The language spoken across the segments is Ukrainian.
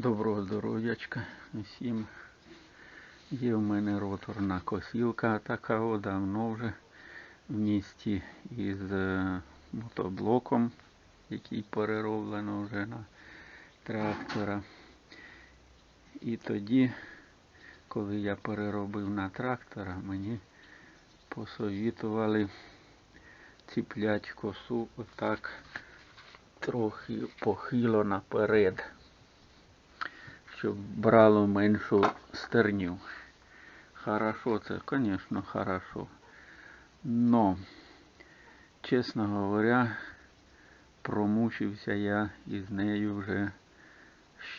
Доброго здоров'ячка всім. Є в мене роторна косілка така о, давно вже в місті із е, мотоблоком, який перероблено вже на трактора. І тоді, коли я переробив на трактора, мені посовітували ціплять косу отак трохи похило наперед щоб брало меншу стерню. Хорошо, це, звісно, хорошо. Но, чесно говоря, промучився я із нею вже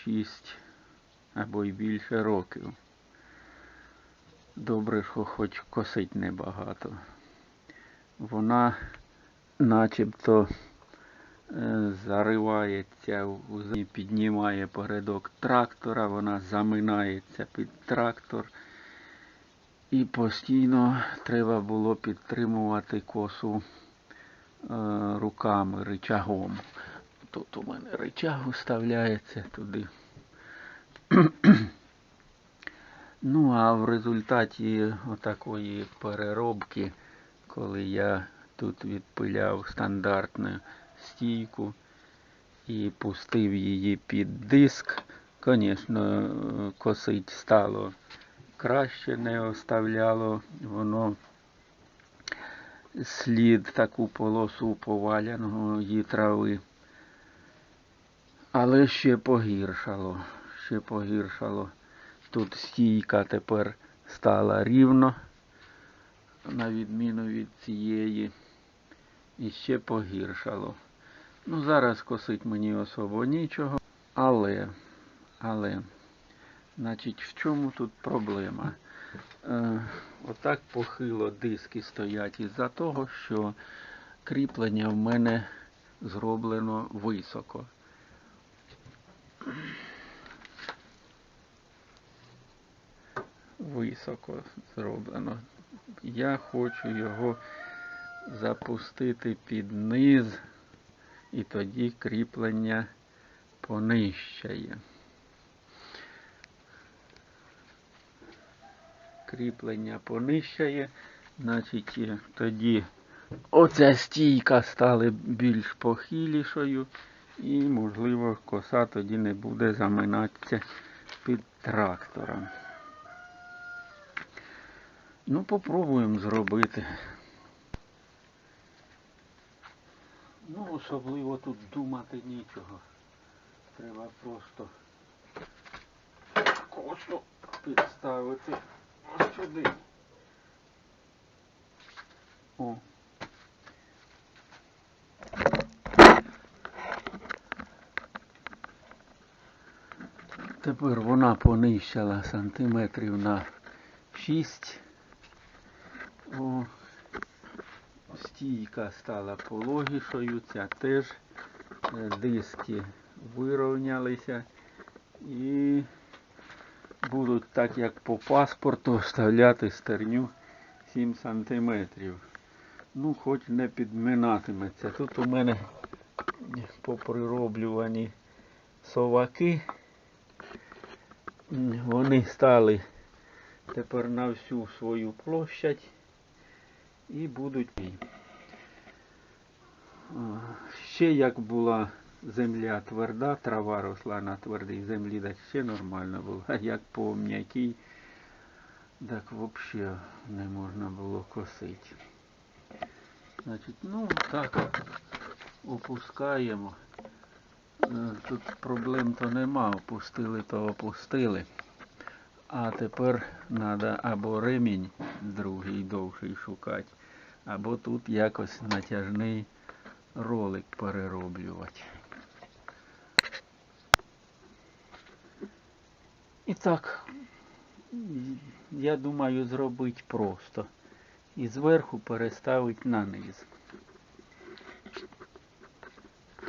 6 або й більше років. Добре, що хоч косить небагато. Вона начебто заривається в землю, піднімає передок трактора, вона заминається під трактор. І постійно треба було підтримувати косу е, руками, ричагом. Тут у мене ричаг вставляється туди. Ну, а в результаті отакої переробки, коли я тут відпиляв стандартну стійку і пустив її під диск, звісно, косить стало краще, не оставляло воно слід таку полосу поваляної трави. Але ще погіршало, ще погіршало. Тут стійка тепер стала рівно, на відміну від цієї. І ще погіршало. Ну, зараз косить мені особо нічого. Але, але, значить, в чому тут проблема? Е, отак похило диски стоять із-за того, що кріплення в мене зроблено високо. Високо зроблено. Я хочу його запустити під низ, і тоді кріплення понищає. Кріплення понищає, значить тоді оця стійка стала більш похилішою і, можливо, коса тоді не буде заминатися під трактором. Ну, попробуємо зробити. Ну, особливо тут думати нічого. Треба просто косу підставити ось сюди. О. Тепер вона понищила сантиметрів на 6. О, стійка стала пологішою, ця теж е, диски вирівнялися і будуть так як по паспорту вставляти стерню 7 сантиметрів. Ну, хоч не підминатиметься. Тут у мене поприроблювані соваки. Вони стали тепер на всю свою площадь і будуть. Ще як була земля тверда, трава росла на твердій землі, так ще нормально було. А як по м'якій, так взагалі не можна було косити. Значить, ну так опускаємо. Е, Тут проблем то нема, опустили, то опустили. А тепер треба або ремінь другий довший шукати, або тут якось натяжний ролик перероблювати. І так, я думаю, зробити просто. І зверху переставити на низ.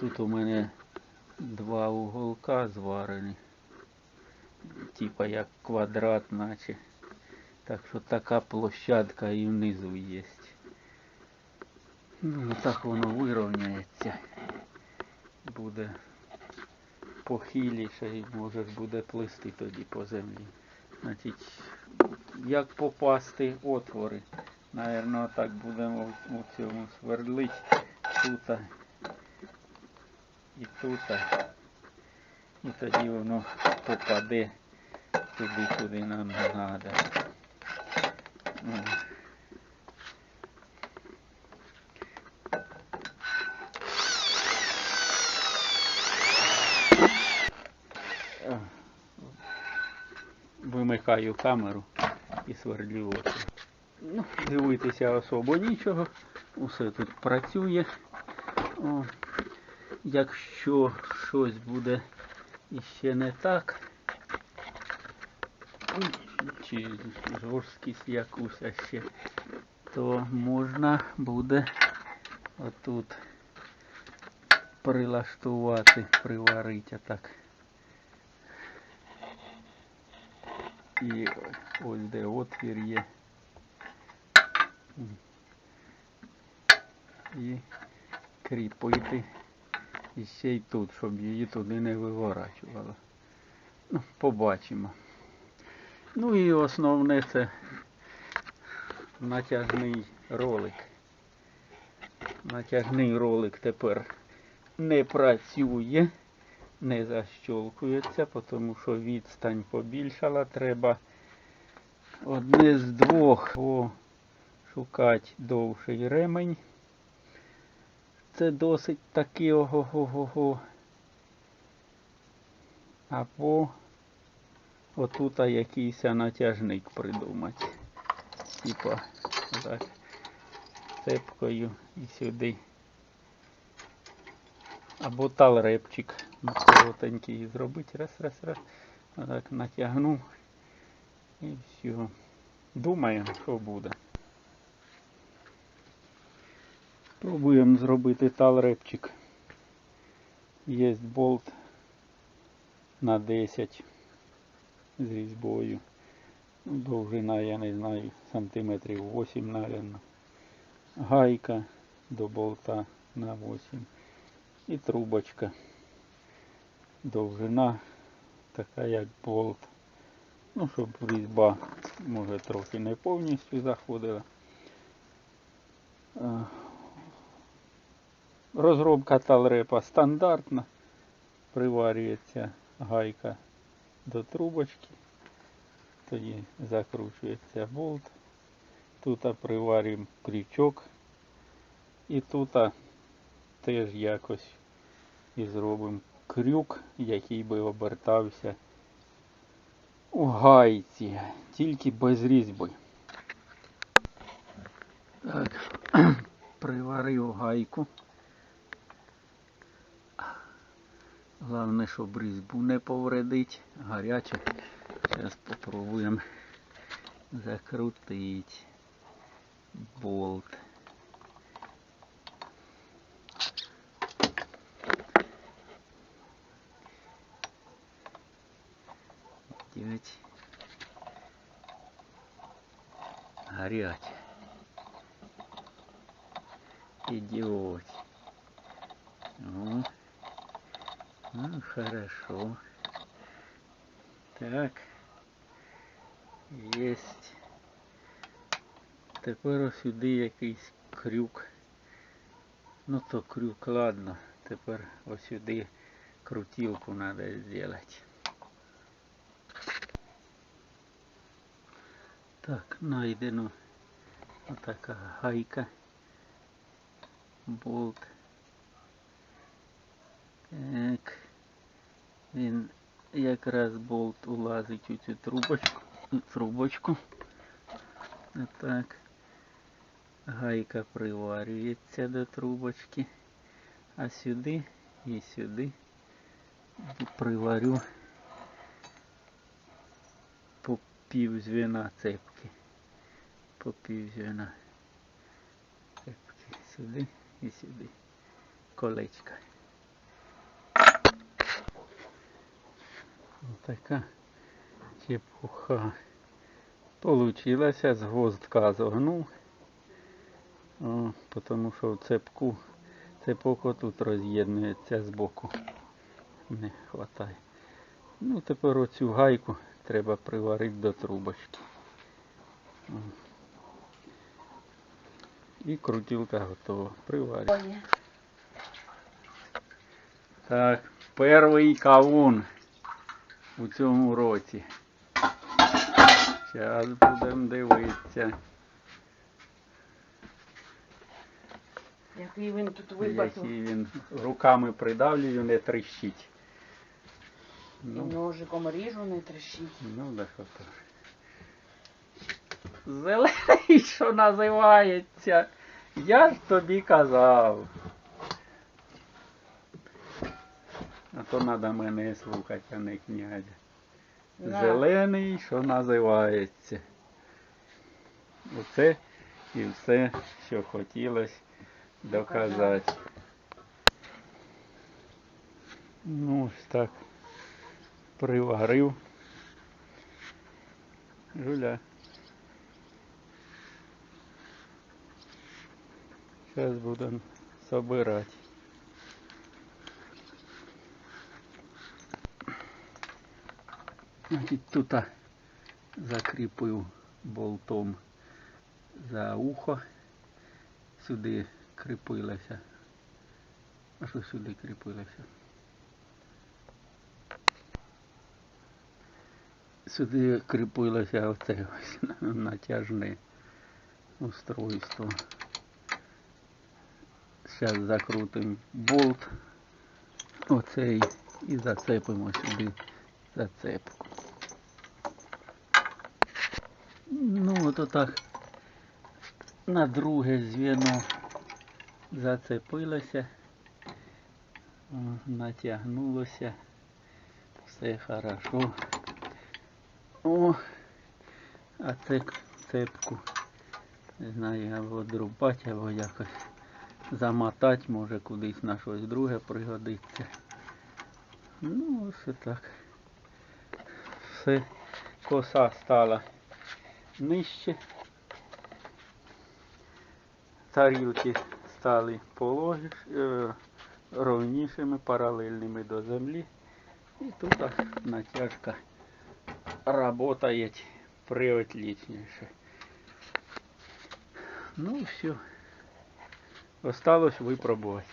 Тут у мене два уголка зварені типа як квадрат, наче. Так що така площадка і внизу є. Ну, так воно вирівняється. Буде похиліше і можеш буде плисти тоді по землі. Значить, як попасти отвори. Наверно, так будемо у- цьому свердлить тут і тут. І тоді воно попаде туди, куди нам треба. Вимикаю камеру і свердлю очі. Ну, дивитися особо нічого. Усе тут працює. О, якщо щось буде іще не так, чи жорсткість якусь ще, то можна буде отут прилаштувати, приварити так. І ось де отвір є. І кріпити і ще й тут, щоб її туди не виворачувало. Ну, побачимо. Ну і основне це натяжний ролик. Натяжний ролик тепер не працює, не защолкується, тому що відстань побільшала. Треба одне з двох шукати довший ремень. Це досить таки ого-го-го. Або отут якийсь натяжник придумати. Типа так, цепкою і сюди. Або талрепчик коротенький зробити. Раз, раз, раз. Отак натягнув. І все. Думаємо, що буде. Пробуємо зробити талрепчик. Є болт на 10 з різьбою. Ну, Довжина, я не знаю, сантиметрів 8, наверное. Гайка до болта на 8. І трубочка. Довжина така як болт. Ну, щоб різьба може трохи не повністю заходила. Е, Розробка талрепа стандартна. Приварюється гайка до трубочки. Тоді закручується болт. Тут приварюємо крючок. І тут теж якось і зробимо крюк, який би обертався у гайці, тільки без різьби. Так, приварив гайку. Головне, щоб різьбу не повредить. Гаряче. Зараз спробуємо закрутити болт. Гаряче. Идиот. Ну, ну, хорошо. Так. Есть. Тепер сюди якийсь крюк. Ну то крюк, ладно. Тепер ось сюди крутилку надо сделать. Так, найдено отака гайка. Болт. Так. Він якраз болт улазить у цю трубочку. трубочку. Отак. Гайка приварюється до трубочки. А сюди і сюди приварю по пів цепки. По пів цепки. Сюди і сюди. Колечка. Така чепуха. Получилася з гвоздка зогнув. О, тому що в цепку цепок отут роз'єднується з боку. не вистачає. Ну, тепер оцю гайку треба приварити до трубочки. І крутілка готова. Приварюємо. Так, перший кавун у цьому році. Зараз будемо дивитися, Який він тут вибачив. який він руками придавлюю, не тріщить. І Ну, ножиком ріжу, не трещить. ну так ото. Зелений, що називається. Я ж тобі казав. А то треба мене слухати, а не князя. На. Зелений, що називається. Оце і все, що хотілося доказати. Ну, ось так. Приварив. Жуля. Зараз будемо собирати. Значить, тут закріпив болтом за ухо. Сюди кріпилося. А що сюди кріпилося? Сюди кріпилося оце натяжне устройство. Зараз закрутимо болт оцей і зацепимо сюди зацепку. Ну, от отак на друге звіно зацепилося, натягнулося, все хорошо. О, а це цепку, не знаю, або друбати, або якось замотати, може кудись на щось друге пригодиться. Ну, ось так. Все, коса стала нижче. Тарілки стали пологіш, е, ровнішими, паралельними до землі. І тут натяжка работає приотлічніше. Ну все. Осталось випробувати.